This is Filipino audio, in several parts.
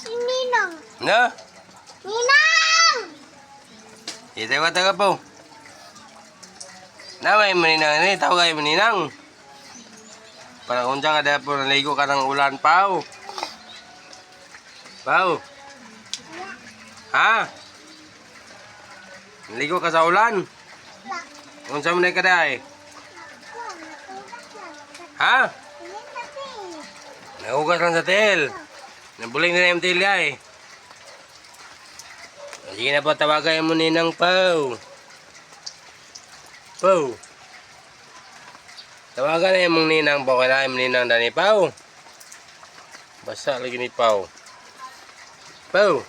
si Ninang. No? Ninang! Ito ka taga po. Naway mo ninang ni, tawagay mo ninang. Para kung dyan ka dahil po naligo ka ng ulan, pao. Pao. Ha? Naligo ka sa ulan? Kung saan mo na ka dahil? Ha? Nahugas lang sa tel. Nabuling na yung tel ay. Sige na po, tawagan mo ninang Pau. Pau. Tawagan na yung ninang Pau. Kailangan mo ninang Dani Pau. Basta lagi ni Pau. Pau.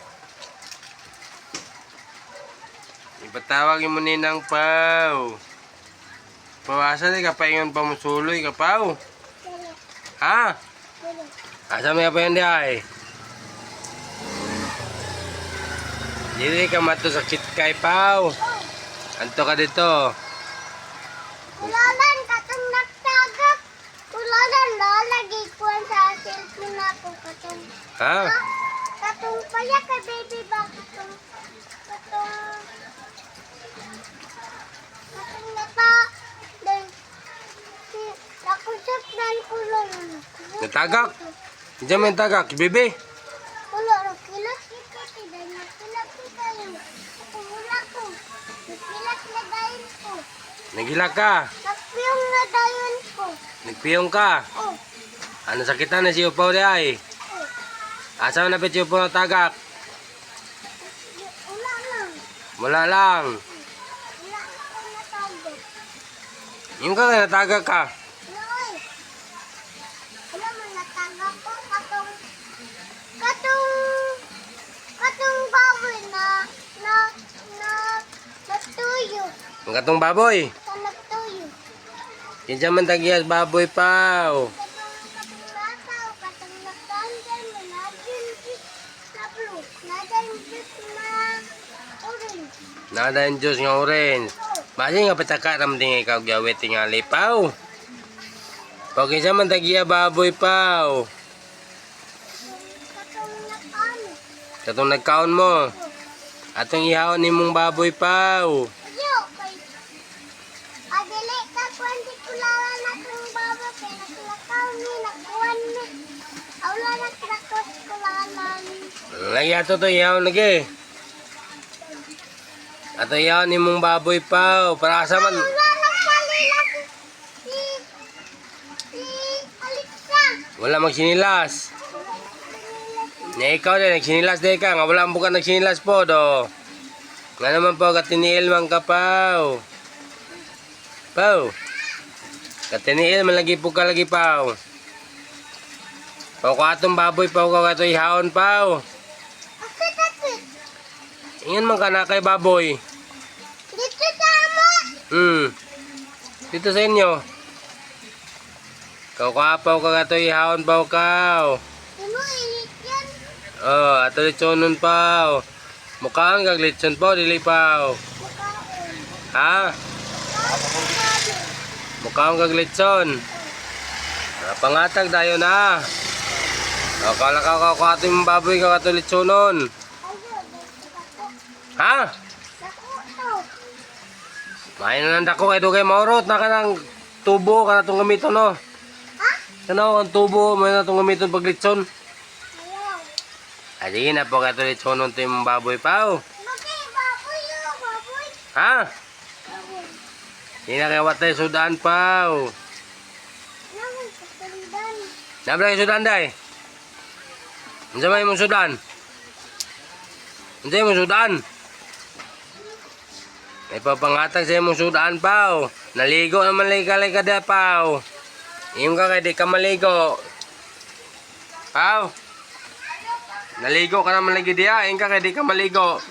Ipatawag mo ninang Pau. Pawasa di ka pa ingon pa musuloy ka Pau. Ha? Asa mo pa yun di ay? Dili ka matusakit kay Pau. Anto ka dito. Ulalan, katong nagtagak. Ulalan, lalagi ko sa cellphone ako. Katong, Ha? katong paya ka baby ba? Katong, katong, katong nata, si, nakusap na yung ulalan. Natagak? Diyan may tagak, bebe. Wala, nakilas kita, tidak nakilas kita yung, kung wala ko, nakilas na dayon ko. Nagila ka. Nakpiyong na dayon ko. Nagpiyong ka. Oh, Ano sakitan na si Upaw di ay? oh, Asa na pet si Upaw na tagak? wala lang. Wala lang. Wala ako natagod. Yung ka nga natagak ka. Noy! Alam mo, nataga ko katong katong katong baboy na na na natuyo. Katong baboy. Sa natuyo. Kinsa man tagiyas baboy Pau. Katong katong nataw, katong nagkandal, nanadin na blue, nanadin na orange. Nada yung Diyos nga orange. Basi nga pataka ram din ikaw gawit tingali Pau. Pag kinsa man tagiya baboy Pau. katong nagkaon mo. Atong ihawon nimong baboy Pau. Lagi ato to ihawon lagi. Ato ihawon nimong baboy Pau. Para sa man. Na. Wala magsinilas. Na ikaw din, nagsinilas din ka. Nga wala ang bukan nagsinilas po, do. Nga naman po, katiniil man ka, Pau. Pau. Katiniil man lagi po ka lagi, Pau. Pau ko atong baboy, Pau ka kato ihawon, Pau. Ingan man ka na kay baboy. Dito sa amo. Hmm. Dito sa inyo. Kau ka, Pau ka Pau, kau. Imo init yan. Oh, ato litsonon, Pau. Mukhaan kag litson po, dili, Pau. Makaon. Ha? Mukhaong kag. Ah, pangatag dayo na. O, kala ka ka ka ating baboy ka litsonon. Ayun, dako. Ha? Dako to. Main na nanda ko kay Dugay Maurot na kanang tubo ka na itong gamiton no. Ha? Kano ang tubo may na itong gamiton pag litson. Ay, sige na po kato litsonon to yung baboy pa Bakit baboy yun? Baboy. Ha? Hindi na kaya watay sudan pa Naman sa sundan. Nabla yung sudan day. Ano may mong sudan? Ano mong sudan? May papangatag sa imong sudan pao. Naligo naman lagi ka ka da pao. Iyong ka kay di ka maligo. Pao. Naligo ka naman lagi diya. Iyong ka kay di ka maligo.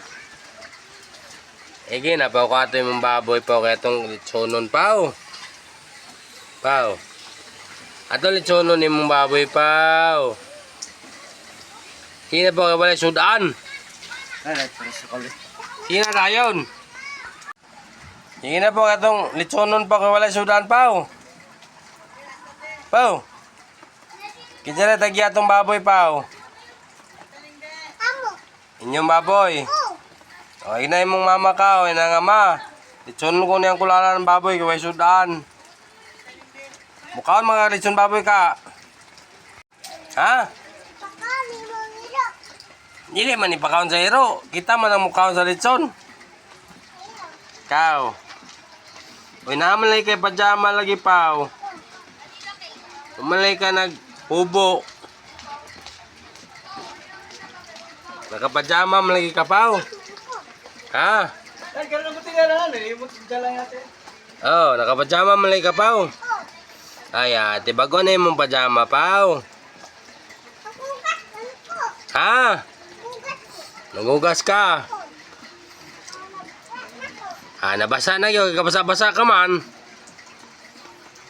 Igi na pao ka ito yung baboy pao kaya itong litsonon pao. Pao. Ato litsonon imong baboy pao. Hina po kay wala sudan. Hina dayon. Sige na po katong litsonon pa kay wala sudan pao. Pao. Kinsa na tagya tong baboy pao. Inyong baboy. Oh. O, inay mong mama ka, o ina nga ma. Litson ko niyang kulala ng baboy, kaway sudan. Mukhaon mga litson baboy ka. Ha? Dili man ipakaon sa iro. Kita man ang mukhaon sa litson. Kau. Uy, namalay kay pajama lagi pa. Umalay ka naghubo. Nakapajama malagi ka pa. Ha? Ay, gano'n mo tingnan eh. Imot lang natin. Oh, nakapajama malay ka pa. Ay, ate, bago na yung mong pajama pa. Ano? Ha? Nagugas ka. Ah, nabasa na yun. Kabasa-basa ka man.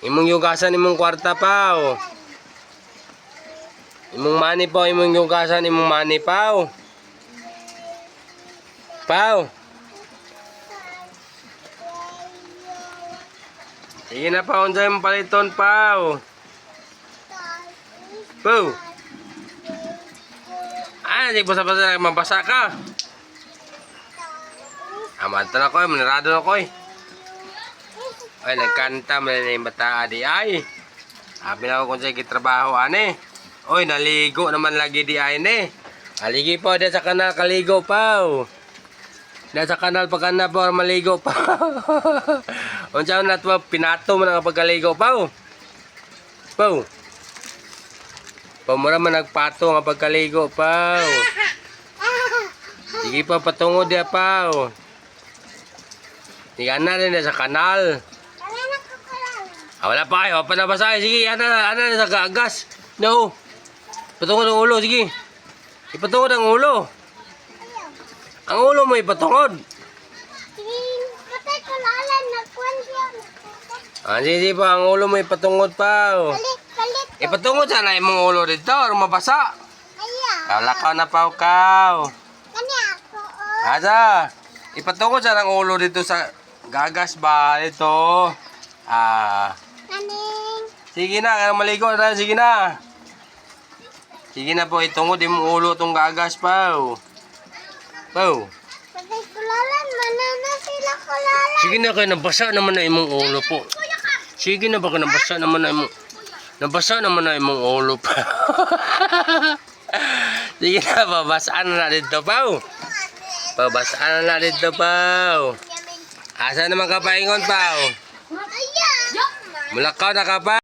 Imong yugasan imong kwarta pa. oh. Imong money pa, imong yugasan imong money pa. oh. Pao. Sige na pa, unsay mong paliton pa. Pao. Ah, di basa-basa na mabasa ka. Aman na ko, manarado na ko eh. Ay, nagkanta man na yung bata di ay. Sabi na ko kung sa'yo trabaho ane. Oy, naligo naman lagi di ay ne. Aligi po, di sa kanal kaligo pa. Di sa kanal pag na po maligo pa. Unsa na to pinato mo na pagkaligo pa. Pau. Pamura man nagpato nga pagkaligo pa. Sige pa patungod dia pa. Tiga na rin sa kanal. Nakakalala. Ah, wala pa kayo. Pa nabasa. Sige, ana na, ana na sa gagas. No. Patungod ang ulo, sige. Ipatungod ang ulo. Ang ulo mo ipatungod. Ah, sige, sige pa. Ang ulo mo ipatungod pa. oh. Ipatungod sana imong ulo dito. Or mabasa. Kalakaw na pa kaw. Oh. Asa. Ipatungod sana ang ulo dito sa gagas ba dito. Ah. Sige na, kaya maligo na. Sige na. Sige na po, itungod imong ulo tong gagas pa. Pau. Patay ko lalan. Manana sila ko lalan. Sige na kayo, nabasa naman na imong ulo po. Sige na baka nabasa naman na imong... Nabasa naman na imong ulo pa. Sige na, babasaan na dito, Pau. Babasaan na dito, Pau. Asa naman ka paingon, Pau? Ayaw. Mulakaw na ka pa.